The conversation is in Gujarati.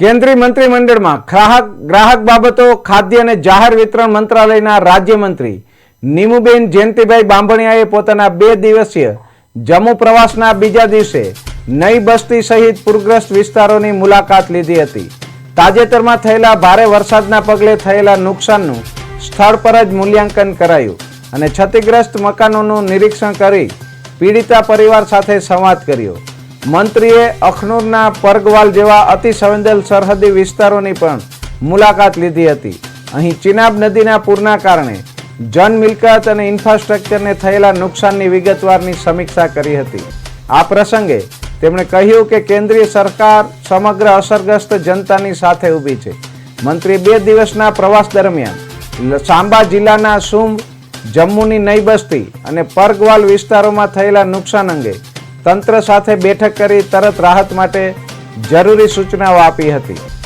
કેન્દ્રીય મંત્રીમંડળમાં ગ્રાહક ગ્રાહક બાબતો, ખાદ્ય અને જાહેર વિતરણ મંત્રાલયના રાજ્યમંત્રી નીમુબેન જયંતિભાઈ બાંભણિયાએ પોતાના બે દિવસીય જમ્મુ પ્રવાસના બીજા દિવસે નઈ બસ્તી સહિત પૂરગ્રસ્ત વિસ્તારોની મુલાકાત લીધી હતી. તાજેતરમાં થયેલા ભારે વરસાદના પગલે થયેલા નુકસાનનું સ્થળ પર જ મૂલ્યાંકન કરાયું અને ક્ષતિગ્રસ્ત મકાનોનું નિરીક્ષણ કરી પીડિતા પરિવાર સાથે સંવાદ કર્યો. મંત્રીએ અખનૂરના પરગવાલ જેવા અતિ સંવેદનશીલ સરહદી વિસ્તારોની પણ મુલાકાત લીધી હતી. અહીં ચિનાબ નદીના પૂરના કારણે જન મિલકત અને ઇન્ફ્રાસ્ટ્રક્ચરને થયેલા નુકસાનની વિગતવારની સમીક્ષા કરી હતી. આ પ્રસંગે તેમણે કહ્યું કે કેન્દ્રીય સરકાર સમગ્ર અસરગ્રસ્ત જનતાની સાથે ઊભી છે. મંત્રી બે દિવસના પ્રવાસ દરમિયાન સાંબા જિલ્લાના સુંબ, જમ્મુની નઈ બસ્તી અને પરગવાલ વિસ્તારોમાં થયેલા નુકસાન અંગે તંત્ર સાથે બેઠક કરી તરત રાહત માટે જરૂરી સૂચનાઓ આપી હતી.